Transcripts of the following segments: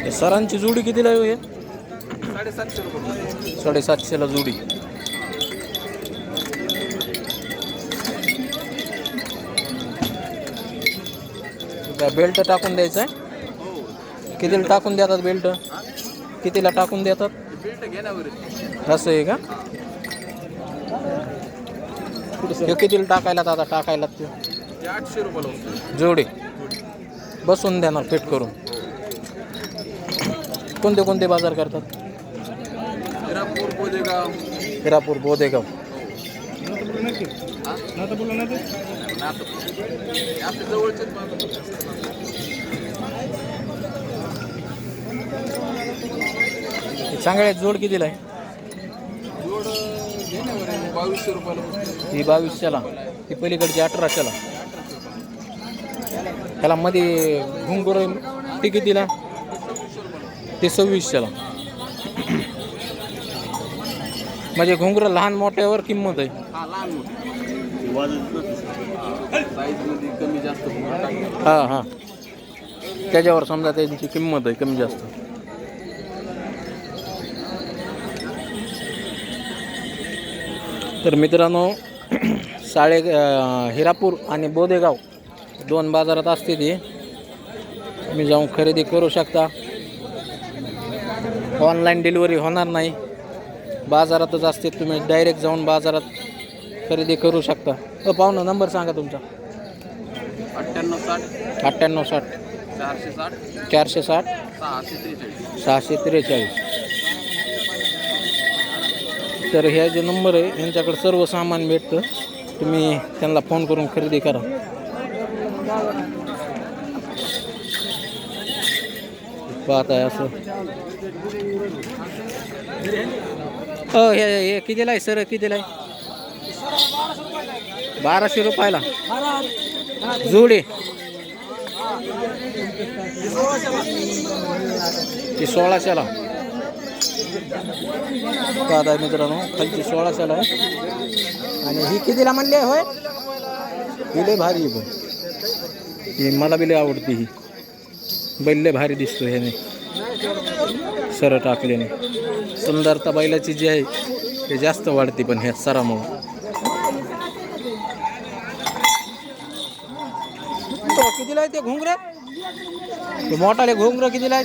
हे सरांची जोडी कितीला आहे हो हे? साडेसातशे रुपये. साडेसातशेला जोडी. काय बेल्ट टाकून द्यायचा आहे? कितीला टाकून देतात बेल्ट कितीला टाकून देतात? असं आहे का? हे कितीला टाकायला आता टाकायला ते? आठशे रुपयाला होतं जोडी. बसून देणार फिट करून. कोणते कोणते बाजार करतात? हिरापूर बोदेगाव. हिरापूर बोदेगाव. चांगल्या जोड कितीला आहे? बावीसशे रुपयाला ही बावीसशेला. ती पलीकडची अठराशेला. त्याला मध्ये घुंगुर ते कितीला? ते सव्वीसशेला. म्हणजे घुंगरं लहान मोठ्यावर किंमत आहे. हा हा हां हां. त्याच्यावर समजा त्यांची किंमत आहे कमी जास्त. तर मित्रांनो साळे हिरापूर आणि बोदेगाव दोन बाजारात असते ती. तुम्ही जाऊन खरेदी करू शकता. ऑनलाईन डिलिव्हरी होणार नाही. बाजारातच असते तुम्ही डायरेक्ट जाऊन बाजारात खरेदी करू शकता. अ पाहुणं नंबर सांगा तुमचा. अठ्ठ्याण्णव साठ. अठ्ठ्याण्णव साठ. चारशे साठ. चारशे साठ. सहाशे त्रेचाळीस. सहाशे त्रेचाळीस. तर ह्या जे नंबर आहे यांच्याकडे सर्व सामान भेटतं. तुम्ही त्यांना फोन करून खरेदी करा. पाहत आहे असं. हे हे कितीला आहे सर? कितीला आहे? बाराशे रुपयाला. जुडे. ती सोळाशेला. दादा आहे मित्रांनो खालची सोळाशेला आहे. आणि ही कितीला म्हणली आहे होय? ही लय भारी आहे पण ही मला बी लय आवडते ही. बैल लय भारी दिसतो ह्याने. सर टाकल्याने. सुंदरता बैलाची जी आहे ते जास्त वाढते पण ह्या सरामुळं. कितीला आहे ते घुंगरे? ते मोठाले घुंगर कितीला आहे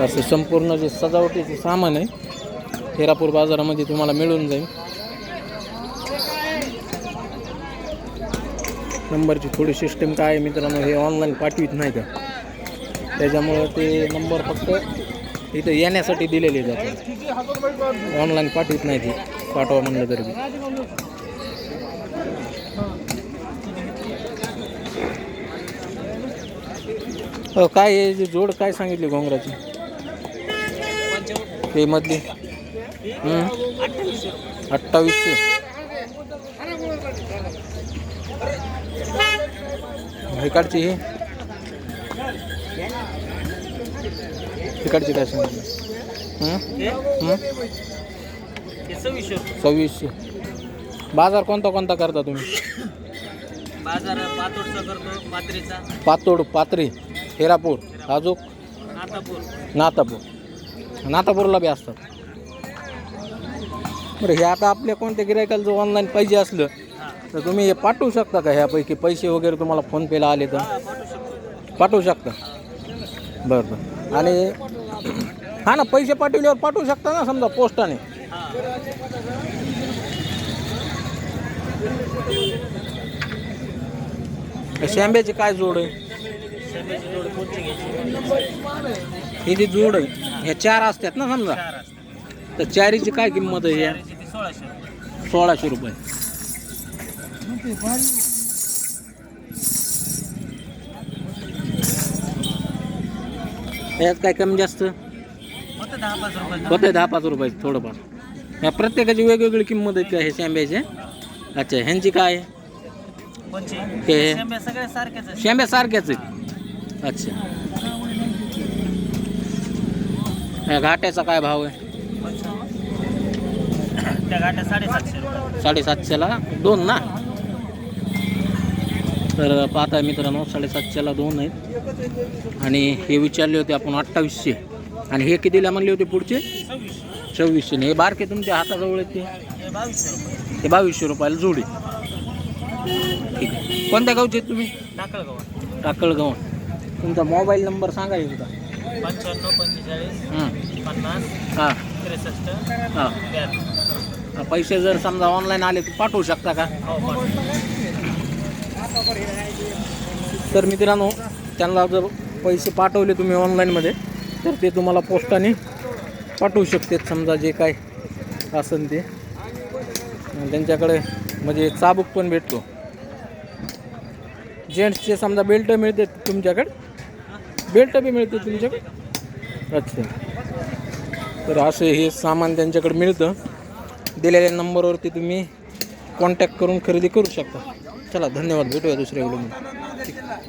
असं संपूर्ण जे सजावटीचे सामान आहे हिरापूर बाजारामध्ये तुम्हाला मिळून जाईल. नंबरची थोडी सिस्टीम काय आहे मित्रांनो हे ऑनलाईन पाठवित नाही का? त्याच्यामुळं ते नंबर फक्त इथं येण्यासाठी दिलेले जातात. ऑनलाईन पाठवित नाही ते. पाठवा म्हणलं तरी काय आहे जी जोड काय सांगितली घोंगराची हे मधली. अठ्ठावीसशे. इकडची ही. इकडची काय सांगितली? सव्वीसशे. बाजार कोणता कोणता करता तुम्ही? बाजार पातोडचा करतो पात्रीचा. पातोड पात्री हिरापूर अजूक नातापूर नातापूर नातापूरला बी असतात. बरं हे आता आपल्या कोणत्या गिरायकाला जर ऑनलाईन पाहिजे असलं तर तुम्ही हे पाठवू शकता का? ह्यापैकी पैसे वगैरे तुम्हाला फोनपेला आले तर? पाठवू शकता. बरं बरं. आणि हा ना पैसे पाठवल्यावर पाठवू शकता ना समजा पोस्टाने? शांब्याची काय जोड आहे? हे जे जोड आहे ह्या चार असतात ना समजा? चार असतात तर चारीची काय किंमत आहे या चारीची ती सोळाशे रुपये. सोळाशे रुपये. यात काय कमी जास्त? फक्त दहा पाच रुपये होते दहा पाच रुपये थोडंफार. या प्रत्येकाची वेगवेगळी किंमत आहे का हे शेंब्याचे? अच्छा ह्यांची काय? आहे? कोणची? हे- शेंब्या सारख्याच आहेत. शेंब्या सारख्याच आहेत. अच्छा. या घाट्याचा काय भाव आहे? त्या गाठ्या साडेसातशे रुपये. साडेसातशेला? दोन ना? तर पाहता मित्रांनो साडेसातशेला दोन आहेत. आणि हे विचारले होते आपण अठ्ठावीसशे. आणि हे कितीला म्हणले होते पुढचे? सव्वीसशे. हे बारके तुमच्या हाताजवळ आहेत ते? बावीसशे रुपयाला जोडी. ठीक आहे. कोणत्या गावचे आहेत तुम्ही? टाकळ गव्हाण टाकळगाव. तुमचा मोबाईल नंबर सांगा एकदा. पंच्याण्णव पंचेचाळीस हां. पन्नास हां. त्रेसष्ट हां. पैसे जर समजा ऑनलाईन आले तर पाठवू शकता का? हो तर मित्रांनो त्यांना जर पैसे पाठवले तुम्ही ऑनलाईनमध्ये तर ते तुम्हाला पोस्टाने पाठवू शकतात समजा जे काय असेल ते. त्यांच्याकडे म्हणजे चाबूक पण भेटतो. जेंट्सचे समजा बेल्ट मिळते तुमच्याकडे बेल्ट बी मिळते तुमच्याकडे? अच्छा. तर असे हे सामान त्यांच्याकडे मिळतं. दिलेल्या नंबरवरती तुम्ही कॉन्टॅक्ट करून खरेदी करू शकता. चला धन्यवाद. भेटूया दुसऱ्या व्हिडिओमध्ये.